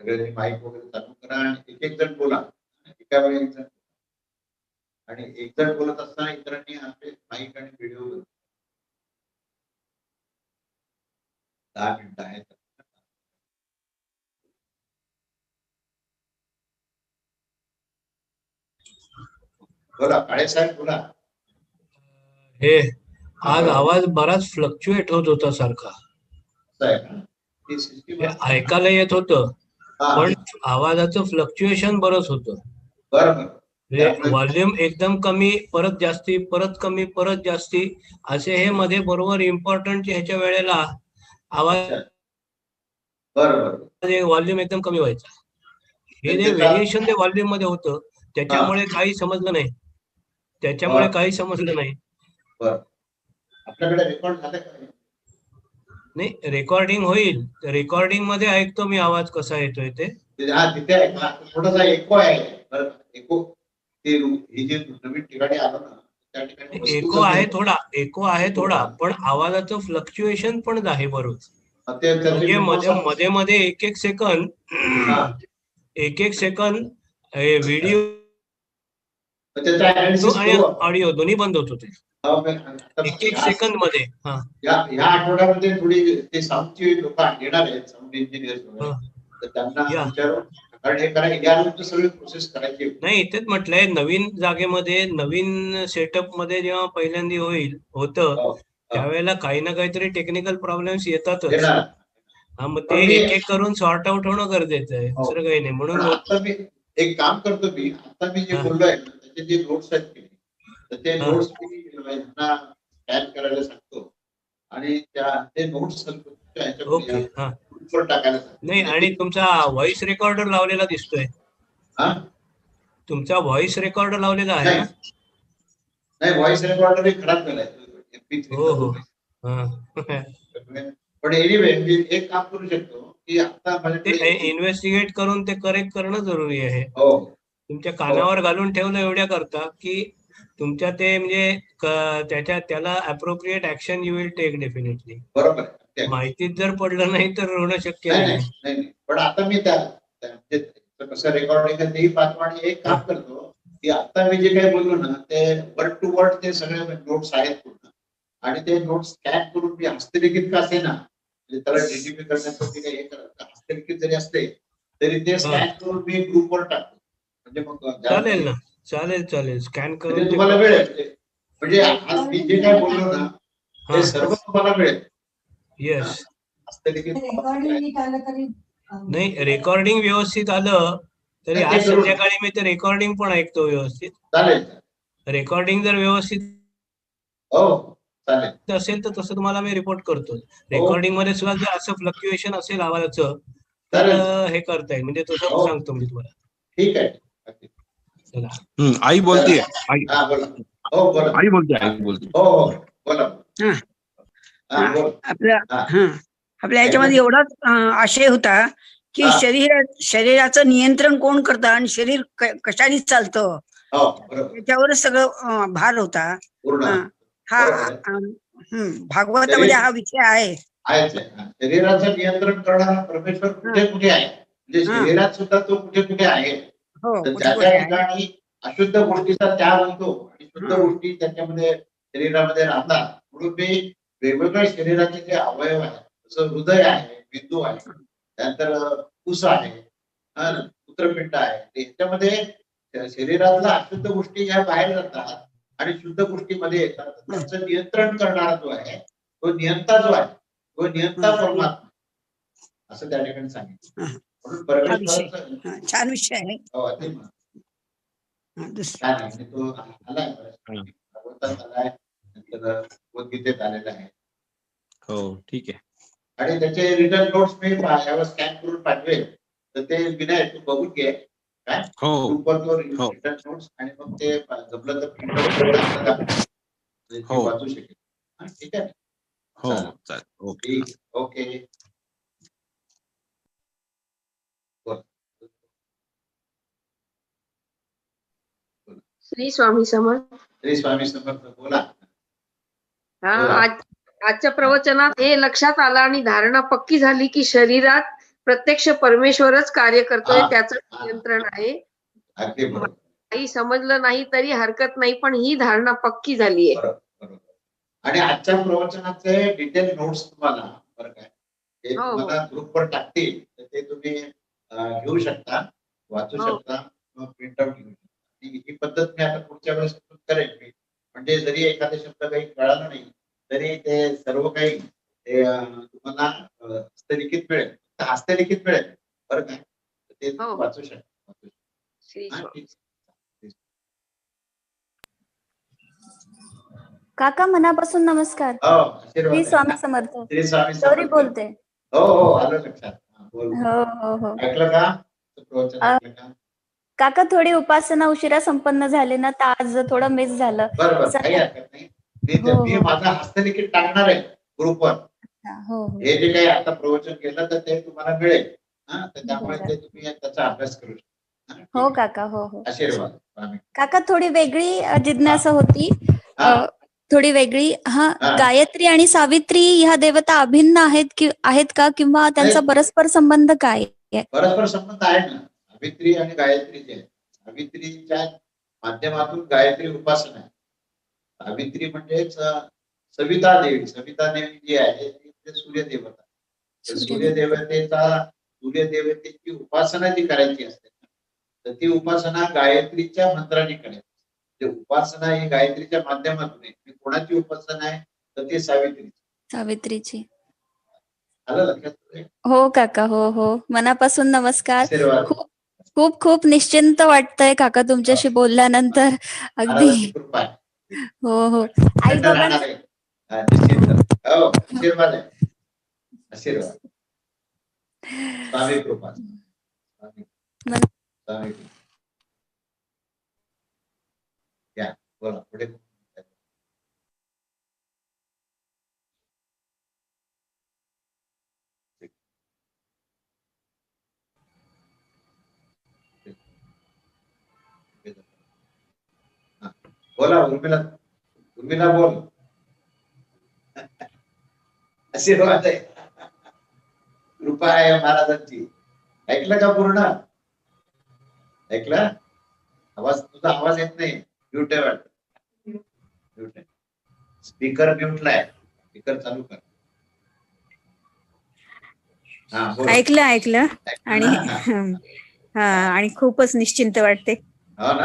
सगळ्यांनी माईक वगैरे चालू करा आणि एक एक जण बोला. एका वेळी एक जण आणि एक जण बोलत असताना इतरांनी आपले माईक आणि व्हिडिओ दहा मिनिटं आहेत. बोला काळे साहेब बोला. हे आज आवाज बराच फ्लक्च्युएट होत होता सारखा. हे ऐकायला येत होतं. पण आवाजाचं फ्लक्च्युएशन बरंच होतं. व्हॉल्यूम एकदम कमी परत जास्ती परत कमी परत जास्ती असे हे मध्ये बरोबर इम्पॉर्टंट ह्याच्या वेळेला आवाज व्हॉल्यूम एकदम कमी व्हायचा. हे जे व्हेरिएशन जे व्हॉल्यूममध्ये होतं त्याच्यामुळे काही समजलं नाही. त्याच्यामुळे. काही समजलं नाही. बरं. आपल्याकडे रेकॉर्ड झालं का? नाही रेकॉर्डिंग होईल. रेकॉर्डिंगमध्ये ऐकतो मी आवाज कसा येतोय ते. ते- हा तिथे आहे. ते हे जे नवीन ठिकाणी आलो ना एको आहे थोडा एको आहे थोडा पण आवाजाचं फ्लक्च्युएशन पण आहे त्याचे म्हणजे मध्ये मध्ये मध्ये एक एक सेकंद एक एक सेकंद व्हिडिओ आणि. ऑडिओ दोन्ही बंद होत होते. एक सेकंदमध्ये हा या आठवड्यामध्ये थोडी ते साऊंडची लोक येणार आहेत साऊंड इंजिनियर हा. तर त्यांना या. विचारून कारण हे करा यानंतर सगळी प्रोसेस करायची आहे. नाही तेच म्हटलंय नवीन जागेमध्ये नवीन सेटअपमध्ये जेव्हा पहिल्यांदा होईल होतं हो. त्यावेळेला काही ना काहीतरी टेक्निकल प्रॉब्लेम्स येतातच. हा मग ते एक एक करून सॉर्ट आउट होणं गरजेचं आहे हो. दुसरं काही नाही म्हणून मी एक काम करतो मी आता मी जे हा. बोललोय त्याचे जे नोट्स आहेत तर ते. नोट्स मी यांना स्कॅन करायला सांगतो. आणि त्या ते नोट्स टाकायला नाही आणि तुमचा व्हॉइस रेकॉर्डर लावलेला दिसतोय. हा? तुमचा व्हॉइस रेकॉर्डर लावलेला आहे नाही. व्हॉइस रेकॉर्डर खराब झालाय. MP3 हो, हो. पण एनिवे मी एक काम करू शकतो की आता ते इन्व्हेस्टिगेट करून ते करेक्ट करणं जरुरी आहे. हो. तुमच्या कानावर घालून ठेवलं एवढ्या करता की तुमच्या ते म्हणजे त्याच्या त्याला appropriate action you will take definitely बरोबर. माहितीत जर पडलं नाही तर होणं शक्य नाही. पण आता मी त्या म्हणजे कसं रेकॉर्डिंग तेही पाहतो आणि एक काम करतो की आता मी जे काही बोललो ना ते वर्ड टू वर्ड ते सगळे नोट्स आहेत पूर्ण. आणि ते नोट्स स्कॅन करून मी हस्तलिखित का असे ना म्हणजे त्याला डीटीपी करण्यासाठी काही हे करत हस्तलिखित जरी असले तरी ते स्कॅन करून मी ग्रुपवर टाकतो. म्हणजे मग चालेल ना. चालेल चालेल. स्कॅन म्हणजे करून ते- तुम्हाला मिळेल. म्हणजे आज मी जे काय बोललो ना हा. ते सर्व तुम्हाला मिळेल. येस नाही रेकॉर्डिंग व्यवस्थित आलं तरी आज करू. संध्याकाळी मी ते रेकॉर्डिंग पण ऐकतो व्यवस्थित. चालेल. रेकॉर्डिंग जर व्यवस्थित हो चालेल. असेल तर तसं तुम्हाला मी रिपोर्ट करतो. रेकॉर्डिंगमध्ये सुद्धा जर असं फ्लक्च्युएशन असेल आवाजाचं तर हे करता येईल. म्हणजे तसं हो. सांगतो मी तुम्हाला. ठीक आहे. आई आई हा बोला. बोला. आई बोलते आई बोलते. हो हो बोला. हा. हा बोला. आपल्या आपल्या याच्यामध्ये एवढाच आशय होता की. शरीर शरीराचं नियंत्रण कोण करतं आणि शरीर कशाने चालतं? हो याच्यावरच सगळं भार होता. हा. हा भागवतामध्ये हा विषय आहे. शरीराचं नियंत्रण करणारा परमेश्वर कुठे कुठे आहे? म्हणजे. शरीरात सुद्धा तो कुठे कुठे आहे? तर ज्या आहे. ठिकाणी अशुद्ध गोष्टीचा त्याग होतो आणि शुद्ध हा. गोष्टी त्याच्यामध्ये शरीरामध्ये राहतात म्हणून मी वेगवेगळ्या शरीराचे जे अवयव आहेत जसं हृदय आहे बिंदू आहे त्यानंतर कुस आहे हा, मूत्रपिंड आहे तर ह्याच्यामध्ये त्या शरीरातल्या अशुद्ध गोष्टी ह्या बाहेर जातात आणि शुद्ध गोष्टीमध्ये येतात त्याचं नियंत्रण करणारा जो आहे तो नियंता जो आहे तो नियंता हा. परमात्मा असं त्या ठिकाणी सांगितलं हा. म्हणून हा हा, छान विषय आहे. हो. हा, तो आलाय हा. भगवंतात आलाय. नंतर भगवद्गीतेत आलेला आहे. हो ठीक आहे. आणि त्याचे रिटर्न नोट्स मी पा- यावर स्कॅन करून पाठवेल. तर ते विनय तू बघून घे. काय? हो ग्रुपवर तो हो. रिटर्न नोट्स आणि मग ते जमलं तर हो. वाचू शकेल. हा, ठीक आहे. हो चालेल. चालेल. ओके ठीक ओके बोल. श्री स्वामी समर्थ श्री स्वामी समर्थ बोला हा. आज आजच्या प्रवचनात हे लक्षात आलं आणि धारणा पक्की झाली की शरीरात प्रत्यक्ष परमेश्वरच कार्य करतोय त्याचं. नियंत्रण आहे काही समजलं नाही तरी हरकत नाही पण ही धारणा पक्की बरोबर बरोबर आणि आजच्या प्रवचनाचे डिटेल नोट्स तुम्हाला बरं काय ते हो, हो. तुम्हाला ग्रुपवर टाकतील तर ते तुम्ही घेऊ शकता वाचू हो. शकता प्रिंट आउट घेऊ शकता ही पद्धत मी आता पुढच्या वेळेस करेन मी. म्हणजे जरी एखादा शब्द काही कळाला नाही तरी ते सर्व काही तुम्हाला हस्तलिखित मिळेल. हस्तलिखित मिळेल. बरं काय ते हो. वाचू शकता. काका मनापासून नमस्कार. हो आशीर्वाद श्री. स्वामी समर्थ. श्री स्वामी गौरी समर्थ. बोलते. हो हो आलं लक्षात. हा, बोल. हो हो हो. ऐकलं का? प्रवचन अ, ऐकलं का? काका थोडी उपासना उशिरा संपन्न झाली ना तर आज थोडं मिस झालं. मी हो, हो. माझं हस्तलिखित टाकणार आहे ग्रुपवर हो हो. जे काही आता प्रवचन केलं तर ते तुम्हाला मिळेल. हा तर त्यामुळे बरं. ते तुम्ही त्याचा अभ्यास करू शकता. ठीक आहे. काका हो हो. आशीर्वाद. काका थोडी वेगळी जिज्ञासा होती. थोडी वेगळी हा. गायत्री आणि सावित्री ह्या देवता अभिन्न आहेत की आहेत का? किंवा त्यांचा. परस्पर संबंध काय परस्पर संबंध आहे ना. सावित्री आणि गायत्री जे आहे सावित्रीच्या माध्यमातून गायत्री उपासना आहे. सावित्री म्हणजेच अं, सविता देवी सविता देवी जी आहे ती म्हणजे सूर्यदेवता. सूर्यदेवतेचा सूर्यदेवतेची उपासना जी करायची असते तर ती उपासना गायत्रीच्या मंत्राने करायची म्हणजे उपासना ही गायत्रीच्या माध्यमातून आहे. कोणाची उपासना आहे? तर ती सावित्री सावित्रीची. आलं लक्षात हो काका हो हो. मनापासून नमस्कार. खूप खूप खूप निश्चिंत वाटतंय काका तुमच्याशी बोलल्यानंतर. अगदी. हो हो. आई आहे. हा, आशीर्वाद आहे आशीर्वाद स्वामी कृपा स्वामी मन- स्वामी कृपा. या बोला उर्मिला उर्मिला बोल. आशीर्वाद आहे. कृपा आहे महाराजांची. ऐकलं का पूर्ण? ऐकलं? आवाज तुझा आवाज येत नाही. म्यूट आहे वाटत. म्यूट आहे. स्पीकर म्यूटला आहे. स्पीकर चालू कर. हा ऐकलं ऐकलं. आणि हा, आणि खूपच निश्चिंत वाटते.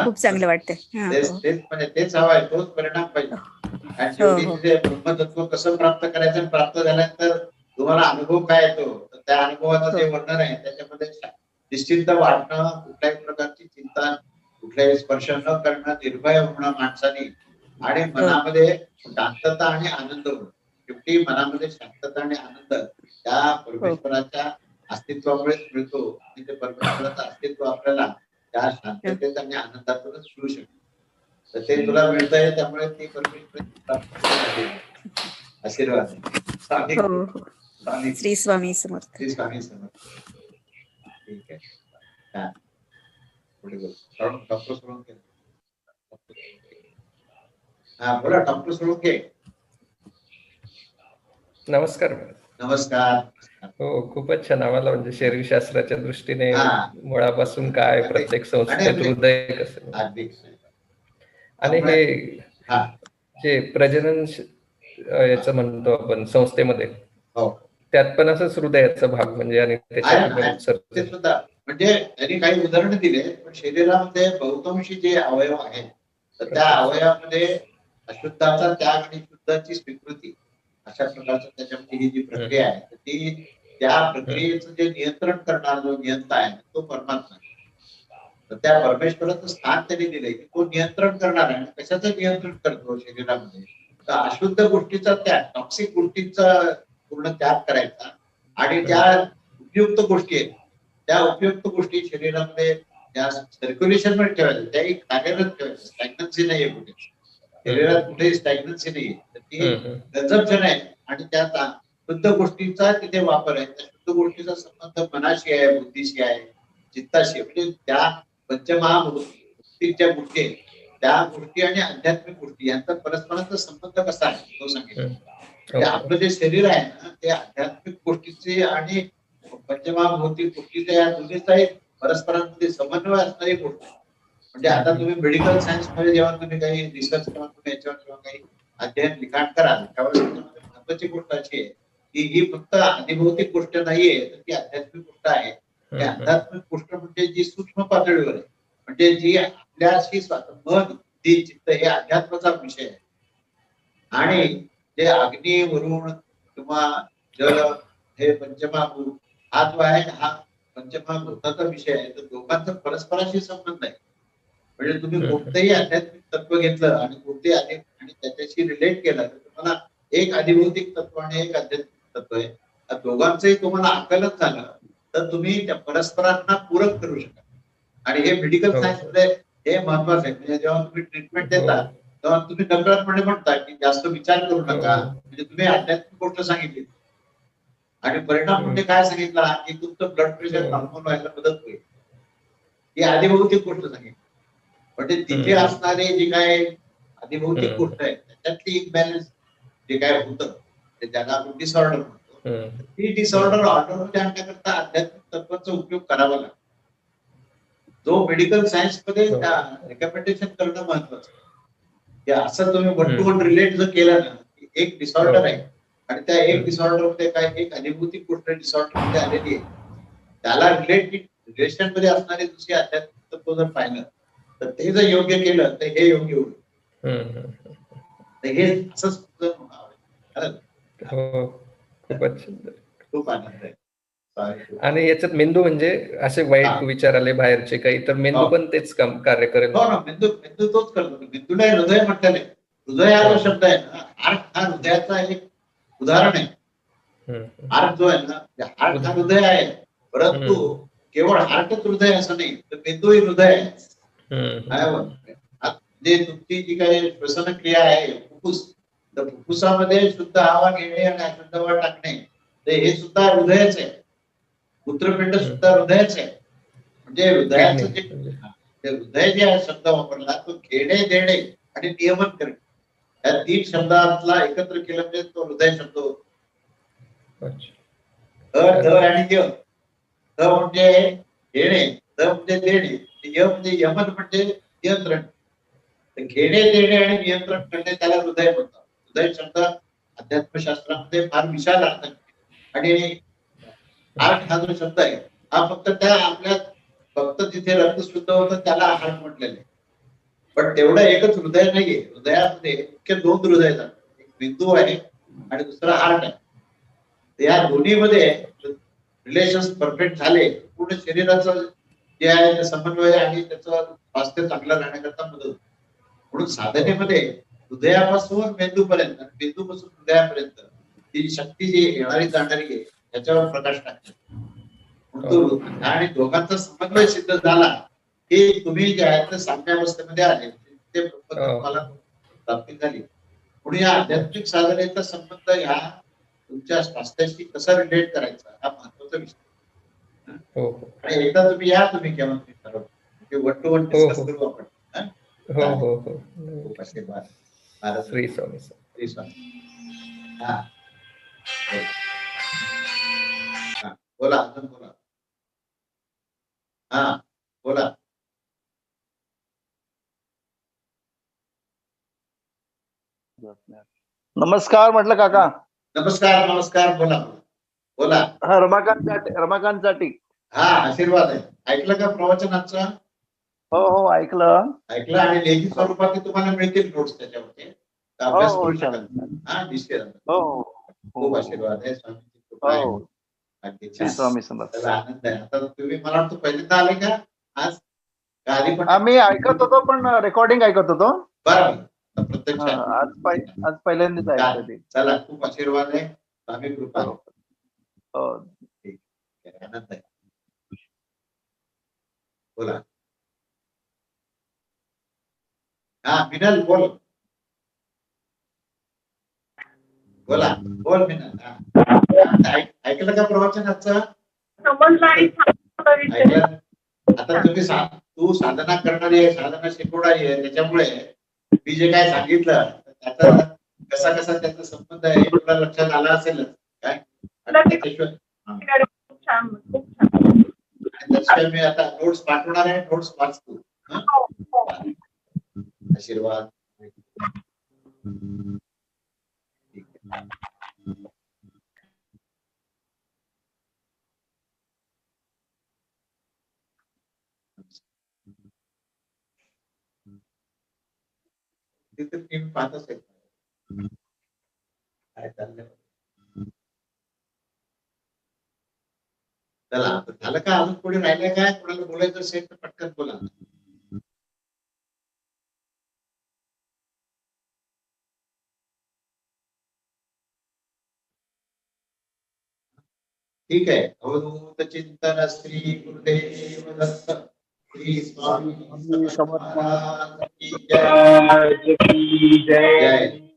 खूप चांगलं वाटते हा, तेच हो. म्हणजे तेच हवं आहे तोच परिणाम पाहिजे. आणि शेवटी हो. तिथे ब्रह्मतत्व कसं प्राप्त करायचं प्राप्त झाल्यानंतर तुम्हाला अनुभव काय येतो? तर त्या अनुभवाचं जे वर्णन आहे त्याच्यामध्ये निश्चिंत वाटणं कुठल्याही प्रकारची चिंता कुठल्याही स्पर्श न करणं निर्भय होणं माणसाने आणि मनामध्ये शांतता आणि आनंद होणं. शेवटी मनामध्ये शांतता आणि आनंद त्या परमेश्वराच्या अस्तित्वामुळेच मिळतो. आणि ते परमेश्वराचं अस्तित्व आपल्याला त्या शांततेत आणि आनंदातूनच शकतो. तर ते तुला मिळतंय त्यामुळे ती. आशीर्वाद आहे. स्वामी. स्वामी. श्री स्वामी समर्थ. श्री स्वामी समर्थ. ठीक आहे. छान. पुढे बोल. डॉ- डॉक्टर सोळंके हा बोला डॉक्टर सोळंके नमस्कार. नमस्कार. हो खूपच छान. आम्हाला म्हणजे शरीरशास्त्राच्या दृष्टीने. मुळापासून काय प्रत्येक संस्थेत हृदय कसं? आणि हे जे प्रजनन याचं म्हणतो आपण संस्थेमध्ये. हो. त्यात पण असंच हृदयाचा भाग म्हणजे आणि आहे त्याच्यात ना, आहे. उत्सर्ग. ते सुद्धा. म्हणजे त्यांनी काही उदाहरणं दिले पण शरीरामध्ये बहुतांशी जे अवयव आहेत तर त्या अवयवामध्ये अशुद्धाचा त्याग आणि शुद्धाची स्वीकृती अशा प्रकारचं त्याच्यामध्ये ही जी प्रक्रिया आहे तर ती त्या प्रक्रियेचं जे नियंत्रण करणारा जो नियंता आहे तो परमात्मा आहे. तर त्या परमेश्वराचं स्थान त्यांनी दिलंय की तो नियंत्रण करणार आहे. कशाचं नियंत्रण करतो शरीरामध्ये? तर अशुद्ध गोष्टीचा त्याग टॉक्सिक गोष्टींचा पूर्ण त्याग करायचा आणि त्या उपयुक्त गोष्टी आहेत त्या उपयुक्त गोष्टी शरीरामध्ये त्या सर्क्युलेशनमध्ये ठेवायच्या त्याही कार्यरत ठेवायच्या. स्टॅग्नन्सी नाहीये कुठे शरीरात कुठेही स्टॅग्नन्सी तर ती आहे आणि त्या ता- शुद्ध गोष्टीचा तिथे वापर आहे. त्या शुद्ध गोष्टीचा संबंध मनाशी आहे बुद्धीशी आहे चित्ताशी. म्हणजे त्या पंचमहाभूतीच्या गोष्टी त्या गोष्टी आणि आध्यात्मिक गोष्टी यांचा परस्परांचा संबंध कसा आहे? तो सांगितलं. म्हणजे. आपलं जे शरीर आहे ना ते आध्यात्मिक गोष्टीचे आणि पंचमहाभूती गोष्टीचा या दोन्हीचाही परस्परांमध्ये समन्वय असणारी गोष्ट आहे. म्हणजे आता तुम्ही मेडिकल सायन्समध्ये जेव्हा तुम्ही काही रिसर्च किंवा तुम्ही याच्यावर जेव्हा काही अध्ययन लिखाण कराल त्यावेळेस महत्वाची गोष्ट अशी आहे की ही फक्त अधिभौतिक गोष्ट नाहीये तर ती आध्यात्मिक गोष्ट आहे. ती. आध्यात्मिक गोष्ट म्हणजे जी सूक्ष्म पातळीवर आहे. म्हणजे जी आपल्याशी मन बुद्धी चित्त हे अध्यात्माचा विषय आहे. आणि जे अग्नी वरुण किंवा जल हे पंचमहाभूत हा जो आहे हा पंचमहाभूताचा विषय आहे तर दोघांचा परस्पराशी संबंध आहे. म्हणजे तुम्ही. कोणतंही आध्यात्मिक तत्व घेतलं आणि कोणते आणि आणि त्याच्याशी रिलेट केलं तर तुम्हाला एक अधिभौतिक तत्व आणि एक आध्यात्मिक तत्व आहे या दोघांचंही तुम्हाला आकलन झालं तर तुम्ही त्या परस्परांना पूरक करू शकाल आणि हे मेडिकल हो. सायन्समध्ये हे महत्वाचं आहे म्हणजे जेव्हा तुम्ही ट्रीटमेंट देता हो. तेव्हा तुम्ही नकळतपणे म्हणता की जास्त विचार करू नका हो. म्हणजे तुम्ही आध्यात्मिक गोष्ट सांगितली आणि परिणाम म्हणजे काय सांगितला की तुमचं ब्लड प्रेशर हो. नॉर्मल व्हायला मदत होईल ही अधिभौतिक गोष्ट सांगितली म्हणजे तिथे. असणारी जी काय अधिभौतिक. गोष्ट आहे त्याच्यातली एक बॅलन्स जे काय होतं ते ज्याला आपण डिसऑर्डर म्हणतो. ती डिसऑर्डर ऑर्डरमध्ये आणण्याकरता आध्यात्मिक तत्वाचा उपयोग करावा लागतो जो मेडिकल सायन्समध्ये हो. रिकमेंडेशन करणं महत्वाचं आहे. की असं तुम्ही वन टू वन रिलेट जर केलं ना एक डिसऑर्डर हो. आहे आणि त्या एक. डिसऑर्डरमध्ये काय एक अधिभूतिक गोष्ट डिसऑर्डरमध्ये आलेली आहे त्याला रिलेटेड रिलेशनमध्ये असणारे दुसरे आध्यात्मिक तत्व जर पाहिलं तर ते जर योग्य केलं तर हे योग्य होईल. हे असंच हो खूपच सुंदर. खूप आनंद आहे. आणि याच्यात मेंदू म्हणजे असे वाईट. विचार आले बाहेरचे काही तर मेंदू हो. पण तेच काम कार्य करेल. हो ना मेंदू मेंदू तोच करतो. मेंदूला हृदय आहे. हृदय हा जो शब्द आहे ना हार्ट हा हृदयाचा एक उदाहरण आहे. हार्ट जो आहे ना हार्ट हा हृदय आहे. परंतु केवळ हार्टच हृदय असं नाही तर मेंदू ही हृदय आहे. जे तुमची जी काही श्वसन क्रिया आहे फुफ्फुस तर फुफ्फुसामध्ये शुद्ध हवा घेणे आणि अशुद्ध हवा टाकणे तर हे सुद्धा हृदयच आहे. मूत्रपिंड सुद्धा हृदयच आहे. म्हणजे हृदयाचं जे हृदय जे आहे शब्द वापरला तो घेणे देणे आणि नियमन करणे. या तीन शब्दातला एकत्र केलं म्हणजे तो हृदय शब्द होतो. ध आणि ध म्हणजे घेणे ध म्हणजे देणे. यम म्हणजे यमन म्हणजे नियंत्रण. घेणे देणे आणि नियंत्रण करणे त्याला हृदय म्हणतात. हृदय शब्द अध्यात्मशास्त्रामध्ये फार विशाल अर्थ आणि आर्ट हा जो शब्द आहे हा फक्त त्या आपल्या फक्त जिथे रक्त शुद्ध होतं त्याला हार्ट म्हटलेले पण तेवढं एकच हृदय नाहीये. हृदयामध्ये मुख्य दोन हृदय एक बिंदू आहे आणि दुसरा हार्ट आहे. या दोन्हीमध्ये रिलेशन परफेक्ट झाले पूर्ण शरीराचं जे आहे ते समन्वय आणि त्याचं स्वास्थ्य चांगलं राहण्याकरता मदत होते. म्हणून साधनेमध्ये हृदयापासून मेंदूपर्यंत मेंदूपासून हृदयापर्यंत ती शक्ती जी येणारी जाणारी आहे त्याच्यावर प्रकाश टाकते म्हणून तो आणि दोघांचा समन्वय सिद्ध झाला की तुम्ही जे आहे ते साम्यावस्थेमध्ये आले. ते हो. तुम्हाला प्राप्ती झाली. म्हणून या आध्यात्मिक साधनेचा संबंध ह्या तुमच्या स्वास्थ्याशी कसा रिलेट करायचा हा महत्त्वाचा विषय. हो हो आणि एकदा तुम्ही या तुम्ही केव्हा तुम्ही ठरवा. म्हणजे वन टू वन हो, डिस्कस हो. करू आपण हा? हो हो हो. श्री स्वामी श्री स्वामी. हा. बोला. हा, बोला अजून बोला. हा बोला. नमस्कार म्हटलं काका. नमस्कार नमस्कार बोला. बोला. हा रमाकांत चाटे रमाकांत चाटी. हा आशीर्वाद आहे. ऐकलं का प्रवचनाचा हो हो ऐकलं. ऐकलं आणि लेखी स्वरूपात तुम्हाला मिळतील नोट्स त्याच्यामध्ये हो अभ्यास हो करू हा निश्चित. खूप आशीर्वाद आहे स्वामींची छान. स्वामी समर्थ. आनंद आहे. आता तुम्ही मला वाटतं पहिल्यांदा आले का? आज आधी पण आम्ही ऐकत होतो पण रेकॉर्डिंग ऐकत होतो. बरं प्रत्यक्ष आज पहि- आज पहिल्यांदाच ऐकतो ते. चला खूप आशीर्वाद आहे. स्वामी कृपा. आनंद आहे. बोला. हा मिनल बोल. बोला बोल मिनल ऐक- ऐकलं का प्रवचनाचं ऐकलं? आता तुम्ही तू साधना करणारी आहे साधना शिकवणारी आहे त्याच्यामुळे मी जे काय सांगितलं त्याचा कसा कसा त्याचा संबंध आहे तुला लक्षात आला असेलच काय? त्याशिवाय मी आता नोट्स पाठवणार आहे नोट्स वाचतो? आशीर्वाद. तिथे टीम पाहतच आहे काय चाललंय चला आता झालं का? अजून कोणी राहिलंय काय? कोणाला बोलायचं असेल तर पटकन बोला. ठीक आहे. अवधूत चिंतन श्री गुरुदेव दत्त श्री स्वामी समर्थ जय. जय.